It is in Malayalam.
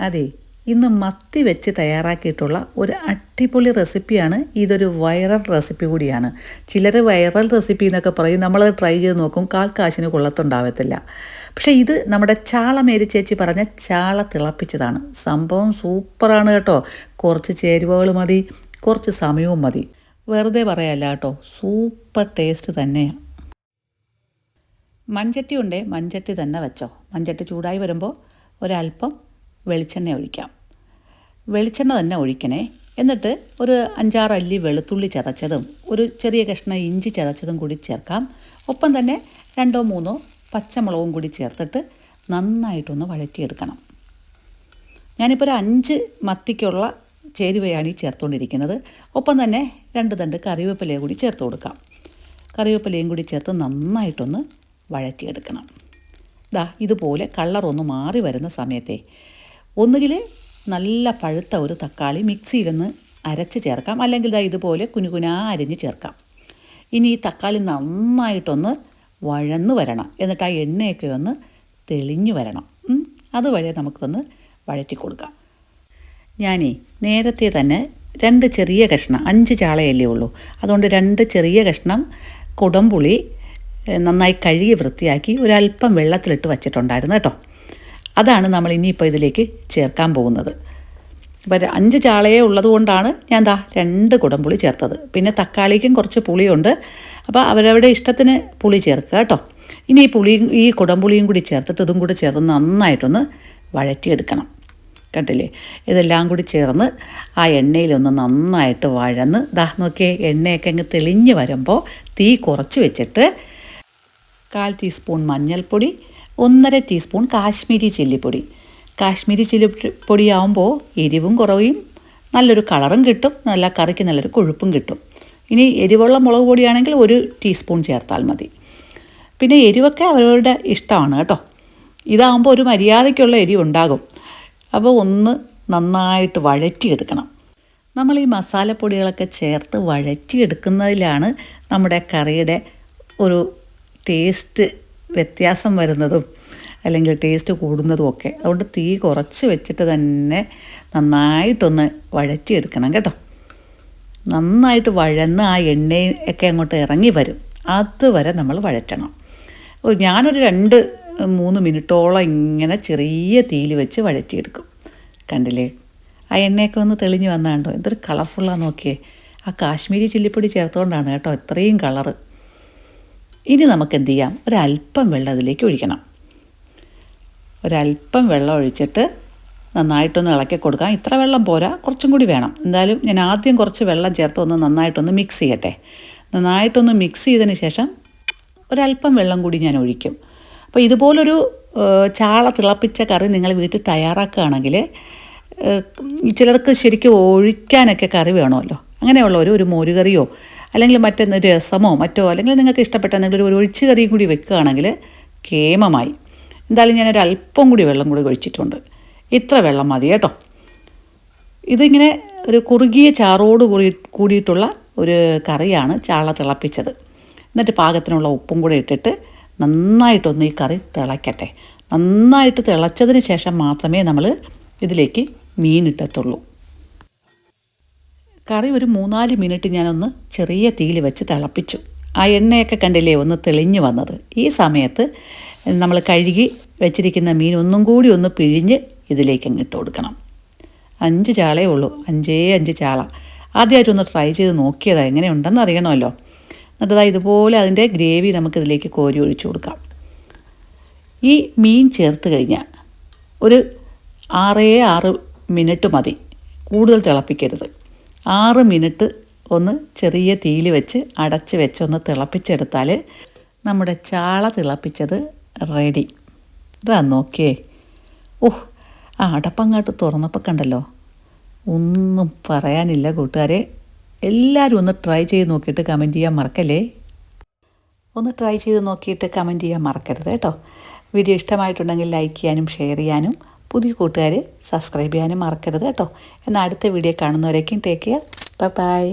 അതെ ഇന്ന് മത്തി വെച്ച് തയ്യാറാക്കിയിട്ടുള്ള ഒരു അടിപൊളി റെസിപ്പിയാണ്. ഇതൊരു വൈറൽ റെസിപ്പി കൂടിയാണ്. ചിലർ വൈറൽ റെസിപ്പി എന്നൊക്കെ പറയും. നമ്മൾ ട്രൈ ചെയ്ത് നോക്കും. കാൽ കാശിന് കൊള്ളത്തുണ്ടാവത്തില്ല. പക്ഷേ ഇത് നമ്മുടെ ചാള മേരി ചേച്ചി പറഞ്ഞ ചാള തിളപ്പിച്ചതാണ്. സംഭവം സൂപ്പറാണ് കേട്ടോ. കുറച്ച് ചേരുവകൾ മതി കുറച്ച് സമയവും മതി. വെറുതെ പറയല്ല കേട്ടോ. സൂപ്പർ ടേസ്റ്റ് തന്നെയാണ് മൺചട്ടി ഉണ്ടേ മൺചട്ടി തന്നെ വെച്ചോ. മൺചട്ടി ചൂടായി വരുമ്പോൾ ഒരല്പം വെളിച്ചെണ്ണ ഒഴിക്കാം. വെളിച്ചെണ്ണ തന്നെ ഒഴിക്കണേ. എന്നിട്ട് ഒരു അഞ്ചാറ് അല്ലി വെളുത്തുള്ളി ചതച്ചതും ഒരു ചെറിയ കഷ്ണം ഇഞ്ചി ചതച്ചതും കൂടി ചേർക്കാം. ഒപ്പം തന്നെ രണ്ടോ മൂന്നോ പച്ചമുളകും കൂടി ചേർത്തിട്ട് നന്നായിട്ടൊന്ന് വഴറ്റിയെടുക്കണം. ഞാനിപ്പോൾ ഒരു അഞ്ച് മത്തിക്കുള്ള ചേരുവയാണ് ഈ ചേർത്തുകൊണ്ടിരിക്കുന്നത് ഒപ്പം തന്നെ രണ്ട് തണ്ട് കറിവേപ്പിലയും കൂടി ചേർത്ത് കൊടുക്കാം. കറിവേപ്പിലയും കൂടി ചേർത്ത് നന്നായിട്ടൊന്ന് വഴറ്റിയെടുക്കണം. ദാ ഇതുപോലെ കളറൊന്ന് മാറി വരുന്ന സമയത്തെ ഒന്നുകിൽ നല്ല പഴുത്ത ഒരു തക്കാളി മിക്സിയിലൊന്ന് അരച്ച് ചേർക്കാം. അല്ലെങ്കിൽ ദാ ഇതുപോലെ കുനുകുനാ അരിഞ്ഞ് ചേർക്കാം. ഇനി ഈ തക്കാളി നന്നായിട്ടൊന്ന് വഴന്ന് വരണം. എന്നിട്ട് ആ എണ്ണയൊക്കെ ഒന്ന് തെളിഞ്ഞു വരണം. അതുവഴി നമുക്കൊന്ന് വഴറ്റി കൊടുക്കാം. ഞാനേ നേരത്തെ തന്നെ രണ്ട് ചെറിയ കഷ്ണം അഞ്ച് ചാളയല്ലേ ഉള്ളൂ. അതുകൊണ്ട് രണ്ട് ചെറിയ കഷ്ണം കുടംപുളി നന്നായി കഴുകി വൃത്തിയാക്കി ഒരല്പം വെള്ളത്തിലിട്ട് വച്ചിട്ടുണ്ടായിരുന്നു കേട്ടോ. അതാണ് നമ്മൾ ഇനിയിപ്പോൾ ഇതിലേക്ക് ചേർക്കാൻ പോകുന്നത്. അപ്പോൾ അഞ്ച് ചാളയെ ഉള്ളതുകൊണ്ടാണ് ഞാൻ ദാ രണ്ട് കുടംപുളി ചേർത്തത്. പിന്നെ തക്കാളിക്കും കുറച്ച് പുളിയുണ്ട്. അപ്പോൾ അവരവരുടെ ഇഷ്ടത്തിന് പുളി ചേർക്കുക കേട്ടോ. ഇനി ഈ പുളിയും ഈ കുടംപുളിയും കൂടി ചേർത്തിട്ട് ഇതും കൂടി ചേർത്ത് നന്നായിട്ടൊന്ന് വഴറ്റിയെടുക്കണം. കണ്ടില്ലേ? ഇതെല്ലാം കൂടി ചേർന്ന് ആ എണ്ണയിലൊന്ന് നന്നായിട്ട് വഴന്ന് ദാ നോക്കിയേ എണ്ണയൊക്കെ അങ്ങ് തെളിഞ്ഞ് വരുമ്പോൾ തീ കുറച്ച് വെച്ചിട്ട് കാൽ ടീസ്പൂൺ മഞ്ഞൾപ്പൊടി ഒന്നര ടീസ്പൂൺ കാശ്മീരി ചില്ലിപ്പൊടി. കാശ്മീരി ചില്ലിപ്പൊടി എരിവും കുറവും നല്ലൊരു കളറും കിട്ടും നല്ല കറിക്ക് നല്ലൊരു കൊഴുപ്പും കിട്ടും. ഇനി എരിവുള്ള മുളക് പൊടിയാണെങ്കിൽ ഒരു ടീസ്പൂൺ ചേർത്താൽ മതി. പിന്നെ എരിവൊക്കെ അവരവരുടെ ഇഷ്ടമാണ് കേട്ടോ. ഇതാകുമ്പോൾ ഒരു മര്യാദയ്ക്കുള്ള എരിവ് ഉണ്ടാകും അപ്പോൾ ഒന്ന് നന്നായിട്ട് വഴറ്റിയെടുക്കണം. നമ്മൾ ഈ മസാലപ്പൊടികളൊക്കെ ചേർത്ത് വഴറ്റിയെടുക്കുന്നതിലാണ് നമ്മുടെ കറിയുടെ ഒരു ടേസ്റ്റ് വ്യത്യാസം വരുന്നതും അല്ലെങ്കിൽ ടേസ്റ്റ് കൂടുന്നതും ഒക്കെ. അതുകൊണ്ട് തീ കുറച്ച് വെച്ചിട്ട് തന്നെ നന്നായിട്ടൊന്ന് വഴറ്റിയെടുക്കണം കേട്ടോ. നന്നായിട്ട് വഴന്ന് ആ എണ്ണയും ഒക്കെ അങ്ങോട്ട് ഇറങ്ങി വരും. അതുവരെ നമ്മൾ വഴറ്റണം. ഞാനൊരു രണ്ട് മൂന്ന് മിനിറ്റോളം ഇങ്ങനെ ചെറിയ തീയിൽ വെച്ച് വഴറ്റിയെടുക്കും. കണ്ടില്ലേ? ആ എണ്ണയൊക്കെ ഒന്ന് തെളിഞ്ഞ് വന്നാണ്ടോ എന്തൊരു കളർഫുള്ളാണ് നോക്കിയേ. ആ കാശ്മീരി ചില്ലിപ്പൊടി ചേർത്തുകൊണ്ടാണ് കേട്ടോ ഇത്രയും കളറ് ഇനി നമുക്ക് എന്ത് ചെയ്യാം ഒരല്പം വെള്ളം അതിലേക്ക് ഒഴിക്കണം. ഒരല്പം വെള്ളം ഒഴിച്ചിട്ട് നന്നായിട്ടൊന്ന് ഇളക്കി കൊടുക്കാം. ഇത്ര വെള്ളം പോരാ കുറച്ചും കൂടി വേണം. എന്തായാലും ഞാൻ ആദ്യം കുറച്ച് വെള്ളം ചേർത്ത് ഒന്ന് നന്നായിട്ടൊന്ന് മിക്സ് ചെയ്യട്ടെ. നന്നായിട്ടൊന്ന് മിക്സ് ചെയ്തതിന് ശേഷം ഒരല്പം വെള്ളം കൂടി ഞാൻ ഒഴിക്കും. അപ്പോൾ ഇതുപോലൊരു ചാള തിളപ്പിച്ച കറി നിങ്ങൾ വീട്ടിൽ തയ്യാറാക്കുകയാണെങ്കിൽ ചിലർക്ക് ശരിക്കും ഒഴിക്കാനൊക്കെ കറി വേണമല്ലോ. അങ്ങനെയുള്ളവർ ഒരു മോരുകറിയോ അല്ലെങ്കിൽ മറ്റൊന്ന് രസമോ മറ്റോ അല്ലെങ്കിൽ നിങ്ങൾക്ക് ഇഷ്ടപ്പെട്ട എന്തെങ്കിലും ഒരു ഒഴിച്ചു കറിയും കൂടി വെക്കുകയാണെങ്കിൽ കേമമായി. എന്തായാലും ഞാനൊരു അല്പം കൂടി വെള്ളം കൂടി ഒഴിച്ചിട്ടുണ്ട്. ഇത്ര വെള്ളം മതി കേട്ടോ. ഇതിങ്ങനെ ഒരു കുറുകിയ ചാറോട് കൂടി കൂടിയിട്ടുള്ള ഒരു കറിയാണ് ചാള തിളപ്പിച്ചത്. എന്നിട്ട് പാകത്തിനുള്ള ഉപ്പും കൂടെ ഇട്ടിട്ട് നന്നായിട്ടൊന്ന് ഈ കറി തിളയ്ക്കട്ടെ. നന്നായിട്ട് തിളച്ചതിന് ശേഷം മാത്രമേ നമ്മൾ ഇതിലേക്ക് മീൻ ഇട്ടത്തുള്ളൂ. കറി ഒരു മൂന്നാൽ മിനിറ്റ് ഞാനൊന്ന് ചെറിയ തീയിൽ വെച്ച് തിളപ്പിച്ചു. ആ എണ്ണയൊക്കെ കണ്ടില്ലേ ഒന്ന് തെളിഞ്ഞു വന്നത്. ഈ സമയത്ത് നമ്മൾ കഴുകി വെച്ചിരിക്കുന്ന മീൻ ഒന്നും കൂടി ഒന്ന് പിഴിഞ്ഞ് ഇതിലേക്ക് അങ്ങ് ഇട്ട് കൊടുക്കണം. അഞ്ച് ചാളേ ഉള്ളൂ. അഞ്ചേ അഞ്ച് ചാള. ആദ്യമായിട്ടൊന്ന് ട്രൈ ചെയ്ത് നോക്കിയതാ. എങ്ങനെയുണ്ടെന്ന് അറിയണമല്ലോ. എന്നിട്ട് ഇതുപോലെ അതിന്റെ ഗ്രേവി നമുക്കിതിലേക്ക് കോരി ഒഴിച്ചു കൊടുക്കാം. ഈ മീൻ ചേർത്ത് കഴിഞ്ഞാൽ ഒരു ആറേ ആറ് മിനിറ്റ് മതി. കൂടുതൽ തിളപ്പിക്കരുത്. ആറ് മിനിറ്റ് ഒന്ന് ചെറിയ തീയിൽ വെച്ച് അടച്ച് വെച്ചൊന്ന് തിളപ്പിച്ചെടുത്താൽ നമ്മുടെ ചാള തിളപ്പിച്ചത് റെഡി ഇതാ നോക്കിയേ. ഓഹ് ആ അടപ്പങ്ങാട്ട് തുറന്നപ്പോൾ കണ്ടല്ലോ. ഒന്നും പറയാനില്ല കൂട്ടുകാരെ. എല്ലാവരും ഒന്ന് ട്രൈ ചെയ്ത് നോക്കിയിട്ട് കമന്റ് ചെയ്യാൻ മറക്കല്ലേ? ഒന്ന് ട്രൈ ചെയ്ത് നോക്കിയിട്ട് കമന്റ് ചെയ്യാൻ മറക്കരുത് കേട്ടോ. വീഡിയോ ഇഷ്ടമായിട്ടുണ്ടെങ്കിൽ ലൈക്ക് ചെയ്യാനും ഷെയർ ചെയ്യാനും പുതിയ കൂട്ടുകാർ സബ്സ്ക്രൈബ് ചെയ്യാനും മറക്കരുത് കേട്ടോ. എന്നാൽ അടുത്ത വീഡിയോ കാണുന്നവരേക്കും ടേക്ക് കെയർ ബൈ ബൈ